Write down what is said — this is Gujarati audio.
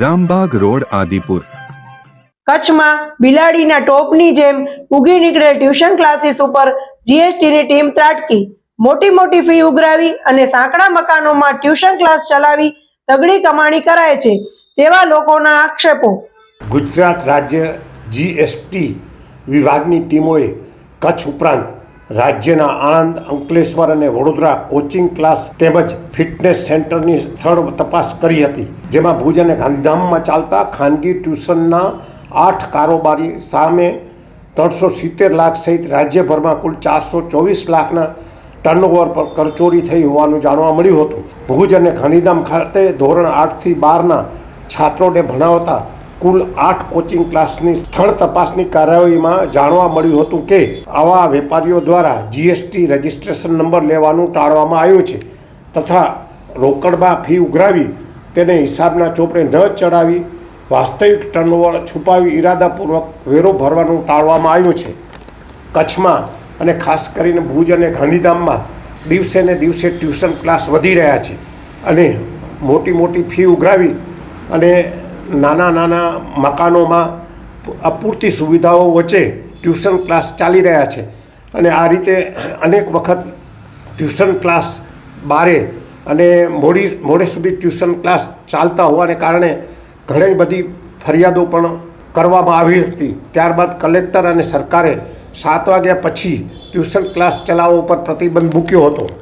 Rambag road Adipur. કચ્છમાં બિલાડીના ટોપની જેમ ઉગી નીકળેલ ટ્યુશન ક્લાસીસ ઉપર જીએસટીની ટીમ ત્રાટકી. મોટી મોટી ફી ઉઘરાવી અને સાંકડા મકાનોમાં ટ્યુશન ક્લાસ ચલાવી તગડી કમાણી કરાય છે તેવા લોકોના આક્ષેપો. ગુજરાત રાજ્ય જીએસટી વિભાગની ટીમોએ કચ્છ ઉપરાંત રાજ્યના આણંદ, અંકલેશ્વર અને વડોદરા કોચિંગ ક્લાસ તેમજ ફિટનેસ સેન્ટરની સ્થળ તપાસ કરી હતી, જેમાં ભુજ અને ગાંધીધામમાં ચાલતા ખાનગી ટ્યુશનના આઠ કારોબારી સામે ત્રણસો સિત્તેર લાખ સહિત રાજ્યભરમાં કુલ ચારસો ચોવીસ લાખના ટર્નઓવર પર કરચોરી થઈ હોવાનું જાણવા મળ્યું હતું. ભુજ અને ગાંધીધામ ખાતે ધોરણ આઠથી બારના છાત્રોને ભણાવતા કુલ આઠ કોચિંગ ક્લાસની સ્થળ તપાસની કાર્યવાહીમાં જાણવા મળ્યું હતું કે આવા વેપારીઓ દ્વારા જીએસટી રજિસ્ટ્રેશન નંબર લેવાનું ટાળવામાં આવ્યું છે તથા રોકડમાં ફી ઉઘરાવી તેને હિસાબના ચોપડે ન ચડાવી વાસ્તવિક ટર્નઓવર છુપાવી ઈરાદાપૂર્વક વેરો ભરવાનું ટાળવામાં આવ્યું છે. કચ્છમાં અને ખાસ કરીને ભુજ અને ગાંધીધામમાં દિવસે ને દિવસે ટ્યુશન ક્લાસ વધી રહ્યા છે અને મોટી મોટી ફી ઉઘરાવી અને નાના નાના મકાનોમાં અપૂરતી સુવિધાઓ વચ્ચે ટ્યુશન ક્લાસ ચાલી રહ્યા છે. અને આ રીતે અનેક વખત ટ્યુશન ક્લાસ બારે અને મોડી, મોડે સુધી ટ્યુશન ક્લાસ ચાલતા હોવાને કારણે ઘણી બધી ફરિયાદો પણ કરવામાં આવી હતી. ત્યારબાદ કલેક્ટર અને સરકારે સાત વાગ્યા પછી ટ્યુશન ક્લાસ ચલાવવા ઉપર પ્રતિબંધ મૂક્યો હતો.